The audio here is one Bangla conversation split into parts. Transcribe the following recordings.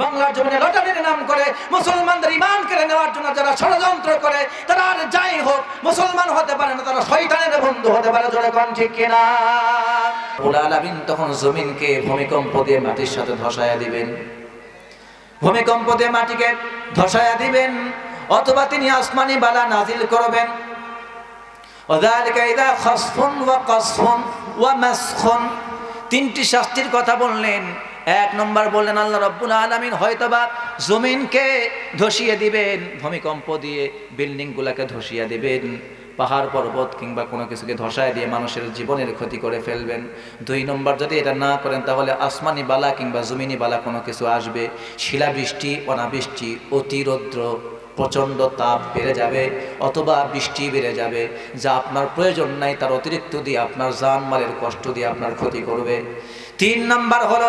বাংলার জমিনে লটারির নাম করে, মুসলমানদের ইমান কেড়ে নেওয়ার জন্য যারা ষড়যন্ত্র করে, তারা আর যাই হোক, মুসলমান হতে পারে না, তারা শয়তানের বন্ধু হতে পারে, জোরে কম ঠিক কিনা? আলামিন তখন জমিনকে ভূমিকম্প দিয়ে মাটির সাথে ধসায়া দিবেন। ভূমিকম্প দিয়ে মাটিকে ধসায়া দিবেন, অথবা তিনি আসমানি বালা নাজিল করবেন। তিনটি শাস্তির কথা বললেন। এক নম্বর বললেন, আল্লাহ রব্বুল আলমিন হয়তোবা জমিনকে ধসিয়ে দিবেন, ভূমিকম্প দিয়ে বিল্ডিংগুলোকে ধসিয়ে দিবেন, পাহাড় পর্বত কিংবা কোনো কিছুকে ধসায় দিয়ে মানুষের জীবনের ক্ষতি করে ফেলবেন। দুই নম্বর, যদি এটা না করেন, তাহলে আসমানি বালা কিংবা জমিনি বালা কোনো কিছু আসবে। শিলাবৃষ্টি, অনাবৃষ্টি, অতিরৌদ্র, প্রচণ্ড তাপ বেড়ে যাবে অথবা বৃষ্টি বেড়ে যাবে, যা আপনার প্রয়োজন নাই, তার অতিরিক্ত দিয়ে আপনার জানমালের কষ্ট দিয়ে আপনার ক্ষতি করবে। তিন নাম্বার হলো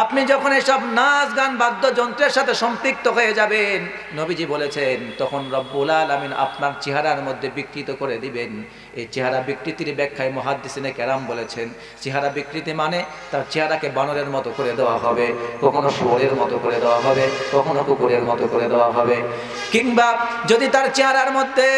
আপনি যখন এসব নাচ গান বাদ্যযন্ত্রের সাথে সম্পৃক্ত হয়ে যাবেন, নবীজি বলেছেন, তখন রব্বুল আলমিন আপনার চেহারার মধ্যে বিকৃত করে দিবেন। এই চেহারা বিকৃতির ব্যাখ্যায় মহাদ্দিসিনে ক্যারাম বলেছেন, চেহারা বিকৃতি মানে তার চেহারাকে বানরের মতো করে দেওয়া হবে, কখনো শুয়োরের মতো করে দেওয়া হবে, কখনো কুকুরের মতো করে দেওয়া হবে। কিংবা যদি তার চেহারার মধ্যে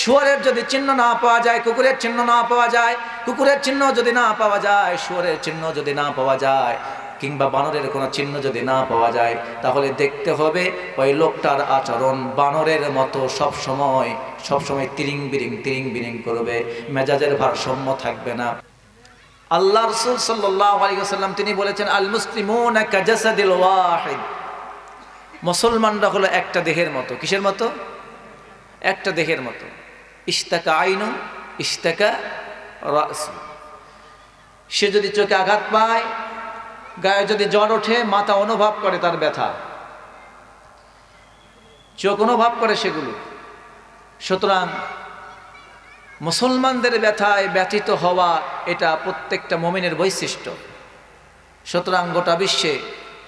শুয়োরের যদি চিহ্ন না পাওয়া যায়, কুকুরের চিহ্ন না পাওয়া যায়, কুকুরের চিহ্ন যদি না পাওয়া যায়, শুয়োরের চিহ্ন যদি না পাওয়া যায় কিংবা বানরের কোনো চিহ্ন যদি না পাওয়া যায়, তাহলে দেখতে হবে ওই লোকটার আচরণ বানরের মতো সব সময় সব সময় তিরিং বিরিং তিরিং বিরিং করবে, মেজাজের ভারসাম্য থাকবে না। আল্লাহ রসুল সাল্লাম তিনি বলেছেন আল ওয়াহিদ। মুসলমানরা হলো একটা দেহের মতো। কিসের মতো? একটা দেহের মতো। ইস্তাকা আইনু ইস্তাকা সে যদি চোখে আঘাত পায় গায়ে যদি জ্বর ওঠে, মাথা অনুভব করে তার ব্যথা। চোখ অনুভব করে সেগুলো। সুতরাং মুসলমানদের ব্যথায় ব্যথিত হওয়া এটা প্রত্যেকটা মমিনের বৈশিষ্ট্য। সুতরাং গোটা বিশ্বে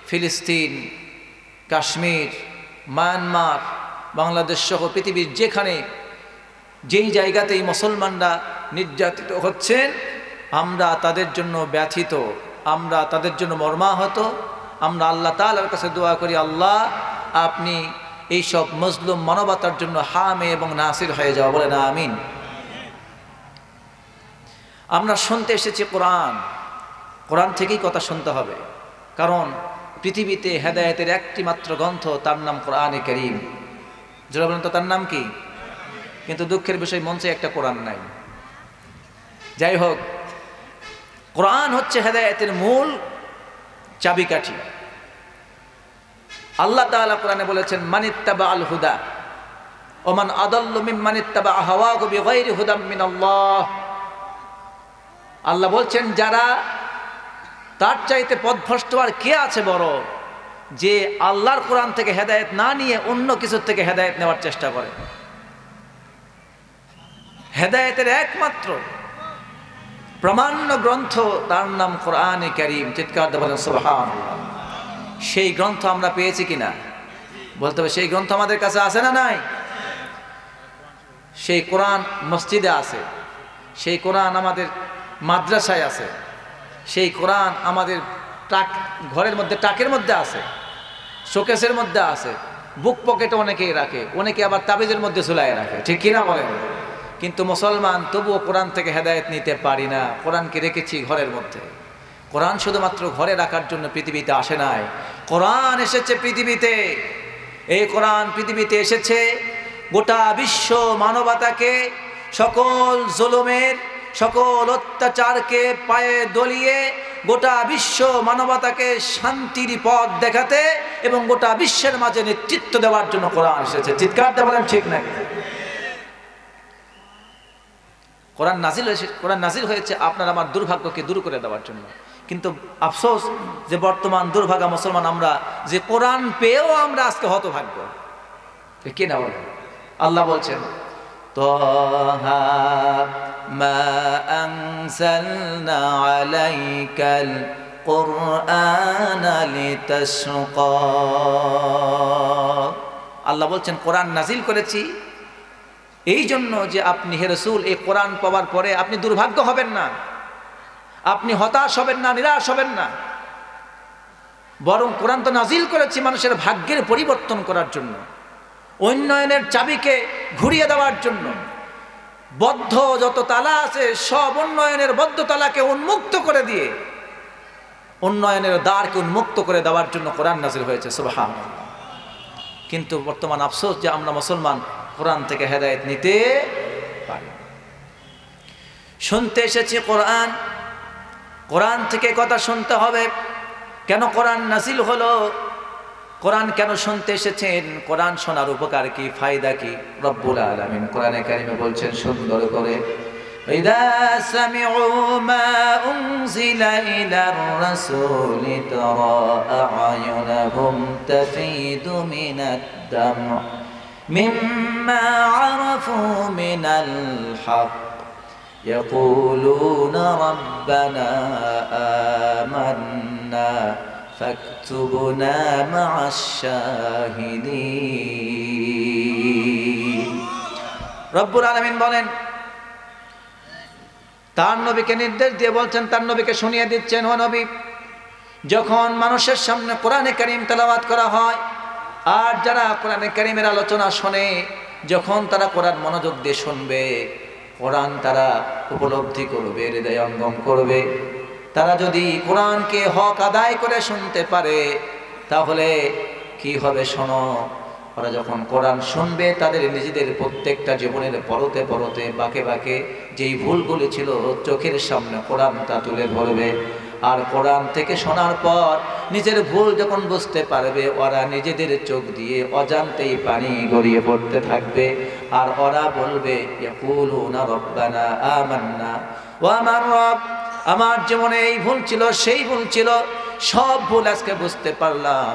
ফিলিস্তিন, কাশ্মীর, মায়ানমার, বাংলাদেশ সহ পৃথিবীর যেখানে যেই জায়গাতেই মুসলমানরা নির্যাতিত হচ্ছেন, আমরা তাদের জন্য ব্যথিত। আমরা তাদের জন্য মর্মাহত। আমরা আল্লাহ তালার কাছে দোয়া করি, আল্লাহ, আপনি এইসব মজলুম মানবতার জন্য হামে এবং নাসির হয়ে যাওয়া বলে না আমিন। আমরা শুনতে এসেছি কোরআন। কোরআন থেকেই কথা শুনতে হবে। কারণ পৃথিবীতে হেদায়তের একটি মাত্র গ্রন্থ, তার নাম কোরআনে করিম। যারা বলেন তো, তার নাম কি? কিন্তু দুঃখের বিষয়, মঞ্চে একটা কোরআন নাই। যাই হোক কোরআন হচ্ছে হেদায়তের মূল চাবিকাঠি। আল্লাহ তাআলা কোরআনে বলেছেন মানিত্তাবা আল হুদা ওমান আদাল্লু মিম মানিত্তাবা হাওয়াহু বিগাইরি হুদাম আল্লাহ বলছেন, যারা তার চাইতে পথভ্রষ্ট আর কে আছে বড় যে আল্লাহর কোরআন থেকে হেদায়েত না নিয়ে অন্য কিছুর থেকে হেদায়েত নেওয়ার চেষ্টা করে? হেদায়েতের একমাত্র প্রামাণ্য গ্রন্থ তার নাম কোরআনে করিম, চিৎকার দেবেন সুবহান সেই গ্রন্থ আমরা পেয়েছি কিনা? বলতে হবে, সেই গ্রন্থ আমাদের কাছে আছে না নাই? সেই কোরআন মসজিদে আছে, সেই কোরআন আমাদের মাদ্রাসায় আছে, সেই কোরআন আমাদের টাক, ঘরের মধ্যে, টাকের মধ্যে আছে, শোকেসের মধ্যে আছে, বুক পকেটে অনেকেই রাখে, অনেকে আবার তাবিজের মধ্যে ঝুলাই রাখে, ঠিক কিনা বলেন? কিন্তু মুসলমান তবুও কোরআন থেকে হেদায়েত নিতে পারি না। কোরআনকে রেখেছি ঘরের মধ্যে। কোরআন শুধুমাত্র ঘরে রাখার জন্য পৃথিবীতে আসে নাই। কোরআন এসেছে পৃথিবীতে। এই কোরআন পৃথিবীতে এসেছে। গোটা বিশ্ব মানবতাকে, সকল জুলুমের, সকল অত্যাচারকে পায়ে দলিয়ে গোটা বিশ্ব মানবতাকে শান্তির পথ দেখাতে এবং গোটা বিশ্বের মাঝে নেতৃত্ব দেওয়ার জন্য কোরআন এসেছে। চিৎকারটা বলেন ঠিক নাকি? কোরআন নাজিল হয়েছে কোরআন নাজিল হয়েছে আপনার আমার দুর্ভাগ্যকে দূর করে দেওয়ার জন্য কিন্তু আফসোস যে বর্তমান দুর্ভাগা মুসলমান আমরা যে কোরআন পেয়েও আমরা আজকে হতভাগ্য কে না বলেন আল্লাহ বলছেন طه ما أنزلنا عليك القرآن لتشقى আল্লাহ বলছেন কোরআন নাজিল করেছি এই জন্য যে আপনি হে রসুল, এই কোরআন পাওয়ার পরে আপনি দুর্ভাগ্য হবেন না। আপনি হতাশ হবেন না, নিরাশ হবেন না। বরং কোরআন তো নাজিল করেছি মানুষের ভাগ্যের পরিবর্তন করার জন্য, উন্নয়নের চাবিকে ঘুরিয়ে দেওয়ার জন্য। বদ্ধ যত তালা আছে, সব উন্নয়নের বদ্ধ তালাকে উন্মুক্ত করে দিয়ে, উন্নয়নের দ্বারকে উন্মুক্ত করে দেওয়ার জন্য কোরআন নাজিল হয়েছে সুবহান কিন্তু বর্তমান আফসোস যে আমরা মুসলমান কোরআন থেকে হেদায়েত নিতে পারি না। শুনতে এসেছি কোরআন কোরআন থেকে কথা শুনতে হবে কেন কোরআন নাজিল হলো কোরআন কেন শুনতে এসেছেন কোরআন শোনার উপকার কি ফায়দা কি রব্বুল আলামিন কোরআনে কারিমে বলছেন সুন্দর করে إذا سمعوا ما أنزل إلى الرسول ترى أعينهم تفيض من الدمع مما عرفوا من الحق يقولون ربنا آمنا فاكتبنا مع الشاهدين رب العالمين বলেন তার নবীকে নির্দেশ দিয়ে বলছেন তার নবীকে শুনিয়ে দিচ্ছেন ও নবী যখন মানুষের সামনে কোরআনে করিম তেলাওয়াত করা হয় আর যারা কোরআনে করিমের আলোচনা শোনে, যখন তারা কোরআন মনোযোগ দিয়ে শুনবে, কোরআন তারা উপলব্ধি করবে হৃদয়ঙ্গম করবে। তারা যদি কোরআনকে হক আদায় করে শুনতে পারে, তাহলে কি হবে শোনো, ওরা যখন কোরআন শুনবে, তাদের নিজেদের প্রত্যেকটা জীবনের পরতে পরতে, বাকে বাকে যেই ভুলগুলি ছিল, চোখের সামনে কোরআন তা তুলে ধরবে। আর কোরআন থেকে শোনার পর নিজের ভুল যখন বুঝতে পারবে, ওরা নিজেদের চোখ দিয়ে অজান্তেই পানি গড়িয়ে পড়তে থাকবে। আর ওরা বলবে আমার রব, আমার জীবনে এই ভুল ছিল, সেই ভুল ছিল, সব ভুল আজকে বুঝতে পারলাম।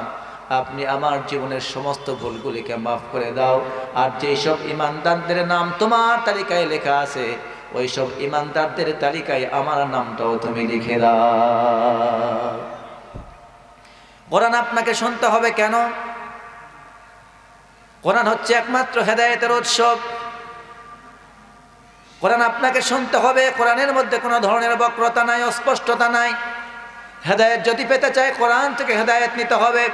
আপনি আমার জীবনের সমস্ত ভুলগুলিকে মাফ করে দাও। আর যেই সব ইমানদারদের নাম তোমার তালিকায় লেখা আছে ওই সব ইমানদারদের তালিকায় আমার নামটাও তুমি লিখে দাও। কোরআন আপনাকে শুনতে হবে কেন? কোরআন হচ্ছে একমাত্র হেদায়েতের উৎসব কোরআন আপনাকে শুনতে হবে, কোরআনের মধ্যে কোনো ধরনের বক্রতা নাই, অস্পষ্টতা নাই। হেদায়েত যদি পেতে চায়, কোরআন থেকে হেদায়েত নিতে হবে।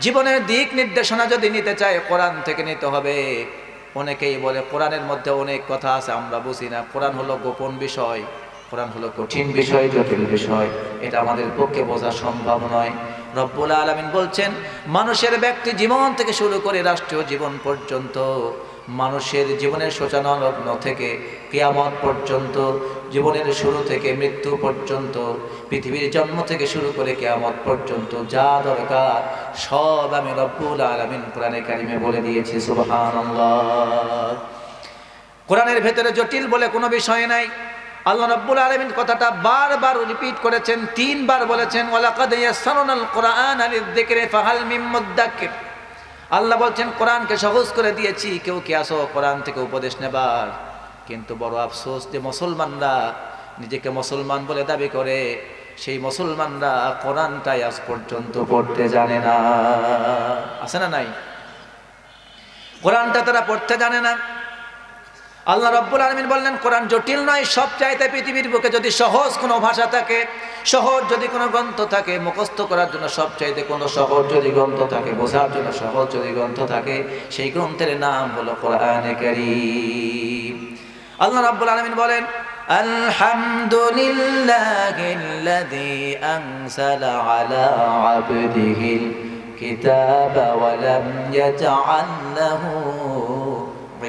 জীবনের দিক নির্দেশনা যদি নিতে চায়, কোরআন থেকে নিতে হবে। অনেকেই বলে কোরআনের মধ্যে অনেক কথা আছে আমরা বুঝি না। কোরআন হলো গোপন বিষয় কোরআন হলো কঠিন বিষয় জটিল বিষয়। এটা আমাদের পক্ষে বোঝা সম্ভব নয়। রব্বুল আলমিন বলছেন মানুষের ব্যক্তি জীবন থেকে শুরু করে রাষ্ট্রীয় জীবন পর্যন্ত মানুষের জীবনের সূচনা লগ্ন থেকে কেয়ামত পর্যন্ত, জীবনের শুরু থেকে মৃত্যু পর্যন্ত, পৃথিবীর জন্ম থেকে শুরু করে কেয়ামত পর্যন্ত যা দরকার, সব আমি রব্বুল আলমিন কোরআনে কারিমে বলে দিয়েছি, সুবহানাল্লাহ। কোরআনের ভেতরে জটিল বলে কোনো বিষয় নাই। আল্লাহ রব্বুল আলমিন কথাটা বারবার রিপিট করেছেন, তিনবার বলেছেন, ওয়ালাকাদ ইয়াসসারনাল কোরআন লিযিকরি ফাহাল মিম মুদ্দাক্কির। আল্লাহ বলছেন, কোরআনকে সহজ করে দিয়েছি, কেউ কে আসো কোরআন থেকে উপদেশ নেবার? কিন্তু বড় আফসোস যে মুসলমানরা নিজেকে মুসলমান বলে দাবি করে, সেই মুসলমানরা কোরআনটাই আজ পর্যন্ত পড়তে জানে না। আছে না নাই? কোরআনটা তারা পড়তে জানে না। আল্লাহ রব্বুল আলমিন বললেন, কোরআন জটিল নয়, সব চাইতে পৃথিবীর বুকে যদি সহজ কোনো ভাষা থাকে, সহজ যদি কোনো গ্রন্থ থাকে, মুখস্থ করার জন্য সব চাইতে কোনো সহজ যদি গ্রন্থ থাকে, বোঝার জন্য সহজ যদি গ্রন্থ থাকে, সেই গ্রন্থের নাম হলো কোরআনে কারীম। আল্লাহ রাব্বুল আলামিন বলেন, আলহামদুলিল্লাহিল্লাযী আনজালা আলা আবদিহিল কিতাবা ওয়া লাম ইয়াজআল লাহু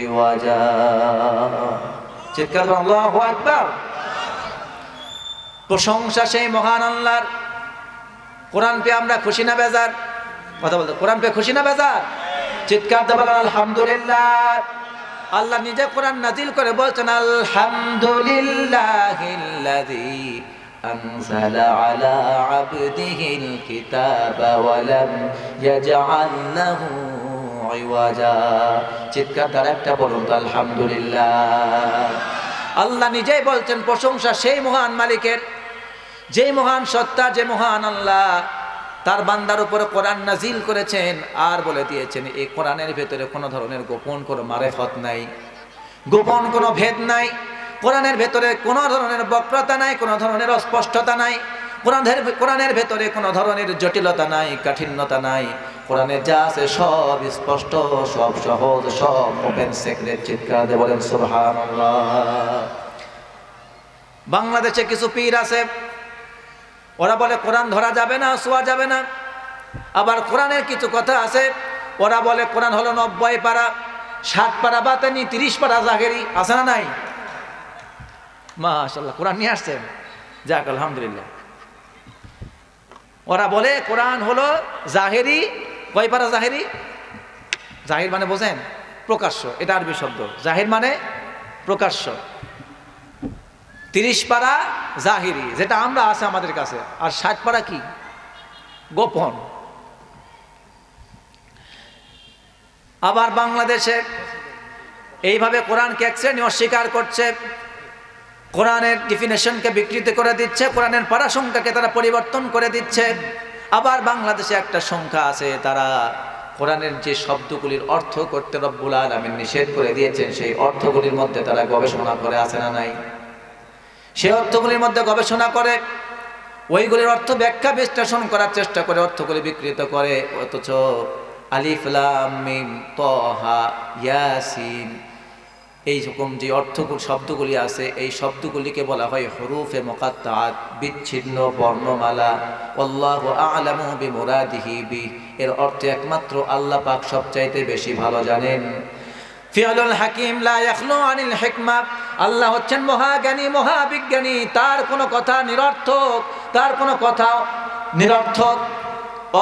ইওয়াজা চিৎকার করুন আল্লাহু আকবার প্রশংসা সেই মহান আল্লাহর কোরআন পেয়ে আমরা খুশি না বেজার কথা বলতে কোরআন পেয়ে খুশি না বেজার চিৎকার দেবো আলহামদুলিল্লাহ আল্লাহ নিজে কোরআন নাজিল করে বলছেন আলহামদুলিল্লাহিল্লাযী أنزل على عبده الكتاب ولم يجعل له ইওয়াজা। চিৎকার একটা বলুন তো, আলহামদুলিল্লাহ। আল্লাহ নিজেই বলছেন, প্রশংসা সেই মহান মালিকের, যে মহান সত্তা, যে মহান আল্লাহ, তার বান্দার উপরে কোরআন নাজিল করেছেন আর বলে দিয়েছেন, এই কোরআনের ভেতরে কোনো ধরনের গোপন কোনো মারেফত নাই, গোপন কোনো ভেদ নাই, কোরআনের ভেতরে কোনো ধরনের বক্রতা নাই, কোনো ধরনের অস্পষ্টতা নাই, কোরআনের কোরআনের ভেতরে কোনো ধরনের জটিলতা নাই, কাঠিন্যতা নাই কোরআনে যা আছে সব স্পষ্ট, সব সহজ, সব ওপেন সেক্রেট চিৎকার দিয়ে বলেন, সুবহানাল্লাহ। বাংলাদেশে কিছু পীর আছে, ওরা বলে, কোরআন ধরা যাবে না, শোয়া যাবে না। আবার কোরআনের কিছু কথা আছে, ওরা বলে, কোরআন হলো নব্বই পারা, ষাট পারা বাতানি, তিরিশ পারা জাহেরি, আছে না নাই? মাশাল্লাহ কোরআন নিয়ে আসছেন? যাক, আলহামদুলিল্লাহ। ওরা বলে, কোরআন হলো জাহেরি কয় পারা জাহেরি? জাহির মানে বোঝেন, প্রকাশ্য, এটা আরবি শব্দ। জাহির মানে প্রকাশ্য। তিরিশ পারা জাহিরি, যেটা আমরা আছে আমাদের কাছে। আর ষাট পারা কি? গোপন। আবার বাংলাদেশে এইভাবে কোরআনকে এক অস্বীকার করছে। কোরআনের ডিফিনেশনকে বিকৃত করে দিচ্ছে, কোরআনের পারা সংখ্যাকে তারা পরিবর্তন করে দিচ্ছে। আবার বাংলাদেশে একটা সংখ্যা আছে, তারা কোরআনের যে শব্দগুলির অর্থ করতে রব্বুল আলমিন নিষেধ করে দিয়েছেন, সেই অর্থগুলির মধ্যে তারা গবেষণা করে, আছে না নাই? সেই অর্থগুলির মধ্যে গবেষণা করে, ওইগুলির অর্থ ব্যাখ্যা বিশ্লেষণ করার চেষ্টা করে, অর্থগুলি বিকৃত করে, অথচ আলিফ লাম মিম তহা ইয়াসিন এই রকম যে অর্থ শব্দগুলি আছে, এই শব্দগুলিকে বলা হয় হরুফে মোকাত্তাত বিচ্ছিন্ন বর্ণমালা। আল্লাহ আলামু বিমুরাদিহি বি। এর অর্থ একমাত্র আল্লাহ পাক সবচাইতে বেশি ভালো জানেন। ফিয়ালুল হাকিম, লা ইয়াখলু আনিল হিকমা। আল্লাহ হচ্ছেন মহাজ্ঞানী, মহাবিজ্ঞানী। তার কোনো কথা নিরর্থক, তার কোনো কথা নিরর্থক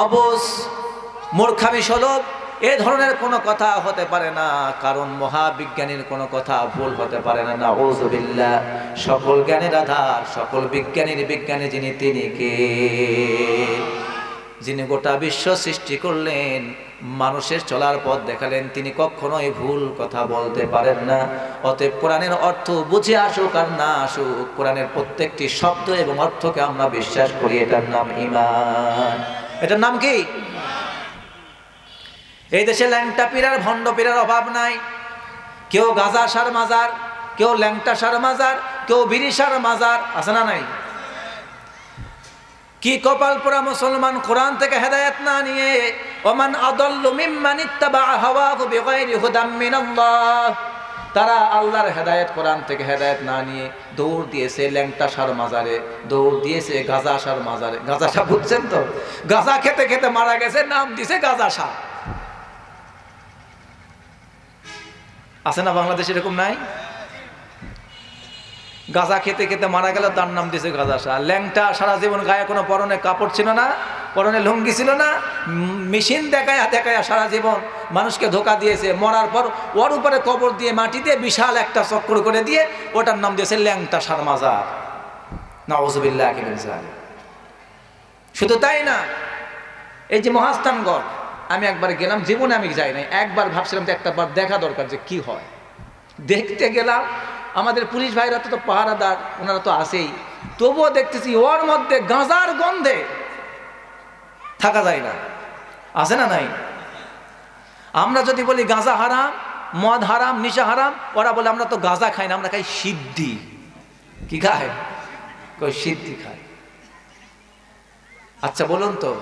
অবস মূর্খামি সলভ এ ধরনের কোনো কথা হতে পারে না, কারণ মহাবিজ্ঞানীর কোনো কথা ভুল হতে পারে না। না ওজবিল্লা সকল জ্ঞানের আধার, সকল বিজ্ঞানীর বিজ্ঞানী যিনি তিনি কে? যিনি গোটা বিশ্ব সৃষ্টি করলেন, মানুষের চলার পথ দেখালেন, তিনি কখনোই ভুল কথা বলতে পারেন না। অতএব কোরআনের অর্থ বুঝে আসুক আর না আসুক, কোরআনের প্রত্যেকটি শব্দ এবং অর্থকে আমরা বিশ্বাস করি, এটার নাম ইমান এটার নাম কি? এই দেশে ল্যাংটা পীরার, ভণ্ড পীরার অভাব নাই। কেউ গাজা সার মাজার, কেউ ল্যাংটা সার মাজার, কেউ বিড়ি সার মাজার, আছে না নাই? কি কপাল পোড়া মুসলমান কোরআন থেকে হেদায়েত না নিয়ে, ওমান তারা আল্লাহর হেদায়েত, কোরআন থেকে হেদায়েত না নিয়ে দৌড় দিয়েছে ল্যাংটা সার মাজারে, দৌড় দিয়েছে গাজা সার মাজারে। গাজা সার বুঝছেন তো? গাজা খেতে খেতে মারা গেছে, নাম দিছে গাজা সার। আছে না বাংলাদেশ এরকম নাই? গাঁজা খেতে খেতে মারা গেল, তার নাম দিয়েছে গাঁজা শাহ। ল্যাংটা সারা জীবন গায়ে কোনো পরনে কাপড় ছিল না, পরনে লুঙ্গি ছিল না, মেশিন দেখায় দেখায় সারা জীবন মানুষকে ধোকা দিয়েছে। মরার পর ওর উপরে কবর দিয়ে মাটি দিয়ে বিশাল একটা চক্র করে দিয়ে ওটার নাম দিয়েছে ল্যাংটা সার মাজার। না ওজবিল্লাহ শুধু তাই না, এই যে মহাস্থানগড় আমি একবার গেলাম, জীবনে আমি যাই নাই। একবার ভাবছিলাম যে একটা বার দেখা দরকার যে কি হয়। দেখতে গেলাম, আমাদের পুলিশ ভাইরা তো পাহারাদার, ওনারা তো আসেই তবুও দেখতেছি ওর মধ্যে গাঁজার গন্ধে থাকা যায় না। আছে না নাই? আমরা যদি বলি গাঁজা হারাম, মদ হারাম, নিশা হারাম, ওরা বলে আমরা তো গাঁজা খাই না, আমরা খাই সিদ্ধি। কি খায়? সিদ্ধি খায়। আচ্ছা বলুন তো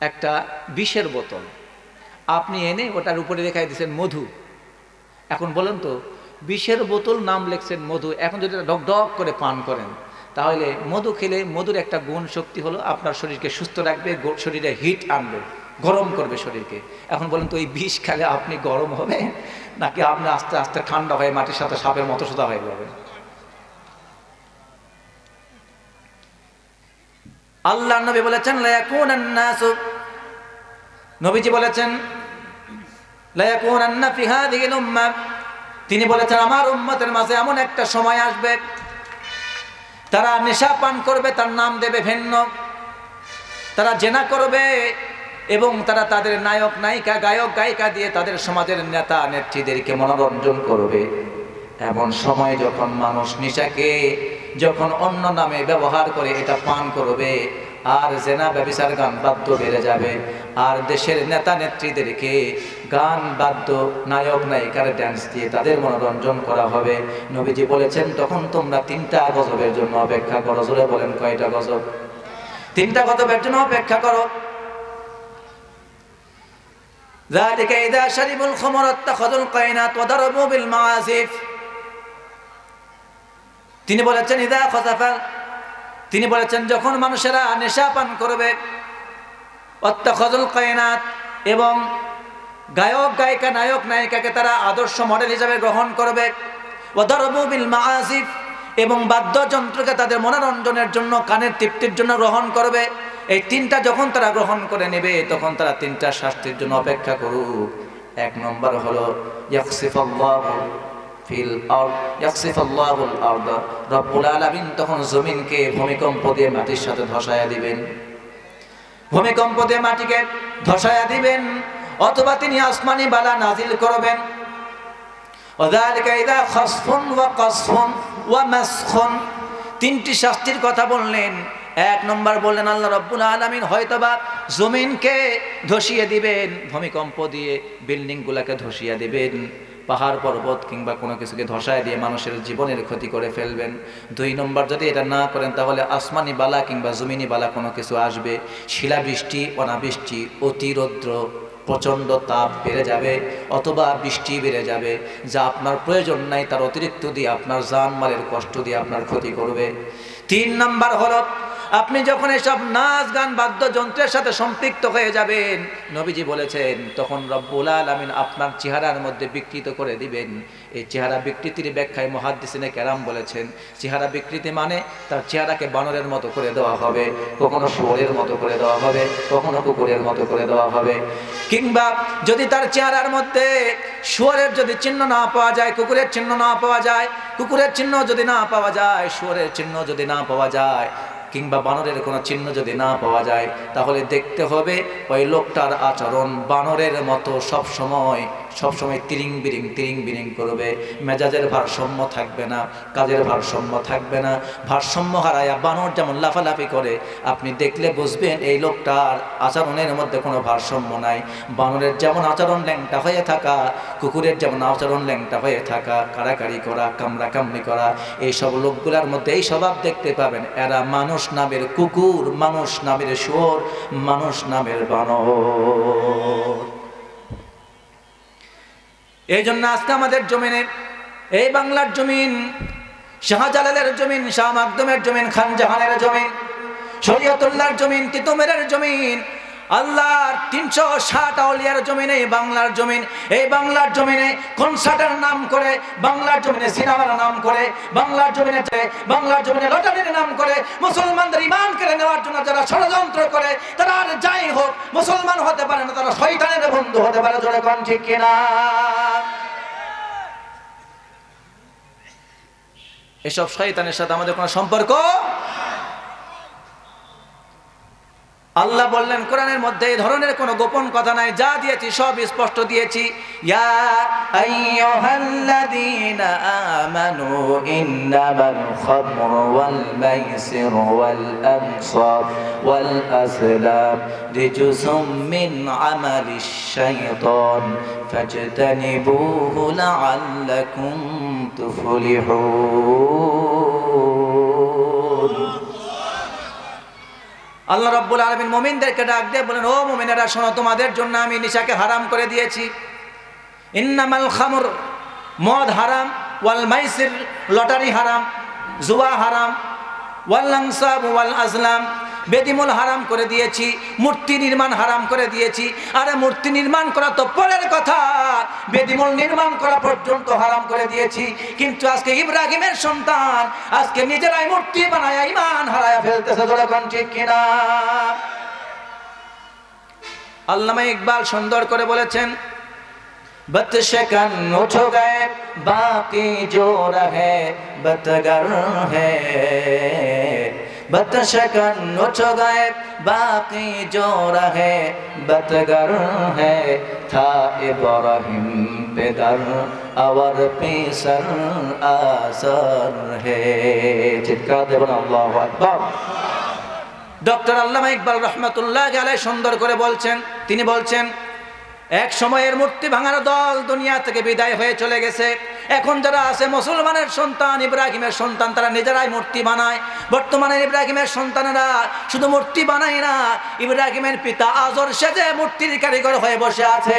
একটা বিষের বোতল। আপনি এনে ওটার উপরে রেখাই দিয়েছেন মধু। এখন বলেন তো, বিষের বোতল নাম লিখছেন মধু। এখন যদি ডক ডক করে পান করেন, তাহলে মধু খেলে মধুর একটা গুণ শক্তি হলো আপনার শরীরকে সুস্থ রাখবে শরীরে হিট আনবে, গরম করবে শরীরকে। এখন বলেন তো, এই বিষ খেলে আপনি গরম হবে নাকি আপনি আস্তে আস্তে ঠান্ডা হয়ে মাটির সাথে সাপের মতো সোজা হয়ে যাবে আল্লাহ নবী বলেছেন নবীজি বলেছেন তিনি বলেছেন, আমার উম্মতের মাঝে এমন একটা সময় আসবে, তারা নেশা পান করবে, তার নাম দেবে ভিন্ন। তারা জেনা করবে এবং তারা তাদের নায়ক, নায়িকা, গায়ক, গায়িকা দিয়ে তাদের সমাজের নেতা, নেত্রীদেরকে মনোরঞ্জন করবে। এমন সময় যখন মানুষ নেশাকে যখন অন্য নামে ব্যবহার করে এটা পান করবে আর জেনা ব্যবিচার গান বাদ্য বেড়ে যাবে আর দেশের নেতা নেত্রীদেরকে গান বাদ্য নায়ক নায়িকার ড্যান্স দিয়ে তাদের মনোরঞ্জন করা হবে নবীজি বলেছেন তখন তোমরা তিনটা গজবের জন্য অপেক্ষা করো জোরে বলেন কয়টা গজব তিনটা গজবের জন্য অপেক্ষা করো ذلك إذا شربوا الخمر اتخذوا القينات وضربوا بالمعازف তিনি বলেছেন, ইদা খসাফাল তিনি বলেছেন, যখন মানুষেরা নেশা পান করবে, অত্যাখজল কায়নাত এবং গায়ক, গায়িকা, নায়ক, নায়িকাকে তারা আদর্শ মডেল হিসাবে গ্রহণ করবে ওদরবুবিল মাআজিফ এবং বাদ্যযন্ত্রকে তাদের মনোরঞ্জনের জন্য, কানের তৃপ্তির জন্য গ্রহণ করবে। এই তিনটা যখন তারা গ্রহণ করে নেবে, তখন তারা তিনটা শাস্তির জন্য অপেক্ষা করুক। এক নম্বর হলো, ইয়াকসিফাল্লাহু ফিল আরদ ইয়াকসিফাল্লাহুল আরদ। রব্বুল আলামিন তখন জমিনকে ভূমিকম্প দিয়ে মাটির সাথে ধসায়া দিবেন। ভূমিকম্প দিয়ে মাটিকে ধসায়া দিবেন, অথবা তিনি আসমানি বালা নাজিল করবেন। তিনটি শাস্তির কথা বললেন। এক নম্বর বললেন, আল্লাহ রব্বুল আলামিন হয়তোবা জমিনকে ধসিয়ে দিবেন, ভূমিকম্প দিয়ে বিল্ডিংগুলোকে ধসিয়ে দিবেন। পাহাড় পর্বত কিংবা কোনো কিছুকে ধসায় দিয়ে মানুষের জীবনের ক্ষতি করে ফেলবেন। দুই নম্বর, যদি এটা না করেন, তাহলে আসমানি বালা কিংবা জমিনি বালা কোনো কিছু আসবে। শিলাবৃষ্টি, অনাবৃষ্টি, অতিরৌদ্র, প্রচণ্ড তাপ বেড়ে যাবে অথবা বৃষ্টি বেড়ে যাবে, যা আপনার প্রয়োজন নাই, তার অতিরিক্ত দিয়ে আপনার জানমালের কষ্ট দিয়ে আপনার ক্ষতি করবে। তিন নাম্বার হলো আপনি যখন এসব নাচ গান বাদ্যযন্ত্রের সাথে সম্পৃক্ত হয়ে যাবেন, নবীজি বলেছেন, তখন রব্বুল আলামিন আপনার চেহারার মধ্যে বিকৃত করে দিবেন। এই চেহারা বিকৃতির ব্যাখ্যায় মহাদ্দিসিনে কেরাম বলেছেন, চেহারা বিকৃতি মানে তার চেহারাকে বানরের মতো করে দেওয়া হবে, কখনো শুয়োরের মতো করে দেওয়া হবে, কখনো কুকুরের মতো করে দেওয়া হবে। কিংবা যদি তার চেহারার মধ্যে শুয়োরের যদি চিহ্ন না পাওয়া যায়, কুকুরের চিহ্ন না পাওয়া যায়, কুকুরের চিহ্ন যদি না পাওয়া যায়, শুয়োরের চিহ্ন যদি না পাওয়া যায় কিংবা বানরের কোনো চিহ্ন যদি না পাওয়া যায়, তাহলে দেখতে হবে ওই লোকটার আচরণ বানরের মতো সব সময় সব সময় তিরিং বিরিং তিরিং বিরিং করবে। মেজাজের ভারসাম্য থাকবে না, কাজের ভারসাম্য থাকবে না। ভারসাম্য হারায় বানর যেমন লাফালাফি করে, আপনি দেখলে বুঝবেন এই লোকটার আচরণের মধ্যে কোনো ভারসাম্য নাই। বানরের যেমন আচরণ ল্যাংটা হয়ে থাকা, কুকুরের যেমন আচরণ ল্যাংটা হয়ে থাকা, কাড়াকাড়ি করা কামড়া কামড়ি করা এই সব লোকগুলার মধ্যে এই স্বভাব দেখতে পাবেন, এরা মানুষ নামের কুকুর, মানুষ নামের শুয়োর, মানুষ নামের বানর। এই জন্য আজকে আমাদের জমিনে এই বাংলার জমিন, শাহজালালের জমিন, শাহ মাকদমের জমিন, খান জাহানের জমিন, শরীয়তুল্লাহর জমিন, তিতুমেরের জমিন আল্লাহর তিনশো ষাট আউলিয়ার জমিনে, বাংলার জমিন। এই বাংলার জমিনে কনসার্টের নাম করে? বাংলার জমিনে সিনেমার নাম করে, বাংলার জমিনে বাংলার জমিনে লটারির নাম করে। মুসলমানদের ইমান কেড়ে নেওয়ার জন্য যারা ষড়যন্ত্র করে, তারা আর যাই হোক, মুসলমান হতে পারে না, তারা শয়তানের বন্ধু হতে পারে, জোরে কন ঠিক কিনা? এসব শয়তানের সাথে আমাদের কোনো সম্পর্ক আল্লাহ বললেন, কোরআনের মধ্যে এই ধরনের কোনো গোপন কথা নাই, যা দিয়েছি সব স্পষ্ট দিয়েছি। ইয়া আমানু ওয়াল ফাজতানিবুহু লাআল্লাকুম তুফলিহুন। আল্লাহ রব্বুল আলমিন মোমিনদেরকে ডাক দিয়ে বলেন, ও মোমিনেরা, শোনো, তোমাদের জন্য আমি নিশাকে হারাম করে দিয়েছি। ইন্নামাল খামর, মদ হারাম, ওয়াল মাইসির, লটারি হারাম, জুয়া হারাম, ওয়াল লাংসাব ওয়াল আজলাম বেদিমূল হারাম করে দিয়েছি মূর্তি নির্মাণ হারাম করে দিয়েছি আরে মূর্তি নির্মাণ করা তো পরের কথা বেদিমূল নির্মাণ করা পর্যন্ত হারাম করে দিয়েছি কিন্তু আজকে ইব্রাহিমের সন্তান আজকে নিজেরাই মূর্তি বানায় ইমান হারায়া ফেলতেছে যখন ঠিক কিনা আল্লামা ইকবাল সুন্দর করে বলেছেন बतशकन उठ गए बाकी जो रहे बतगर है बतशकन उठ गए बाकी जो रहे बतगर है था इब्राहिम बेदर और पेसर आसर है चित्कार देवन अल्लाह अकबर ডক্টর আল্লামা ইকবাল রহমতুল্লাহ আলাই সুন্দর করে বলছেন তিনি বলছেন এক সময়ের মূর্তি ভাঙার দল দুনিয়া থেকে বিদায় হয়ে চলে গেছে। এখন যারা আছে, মুসলমানের সন্তান, ইব্রাহিমের সন্তান, তারা নিজেরাই মূর্তি বানায়। বর্তমানে ইব্রাহিমের সন্তানেরা শুধু মূর্তি বানায় না, ইব্রাহিমের পিতা আজর সেজে মূর্তির কারিগর হয়ে বসে আছে।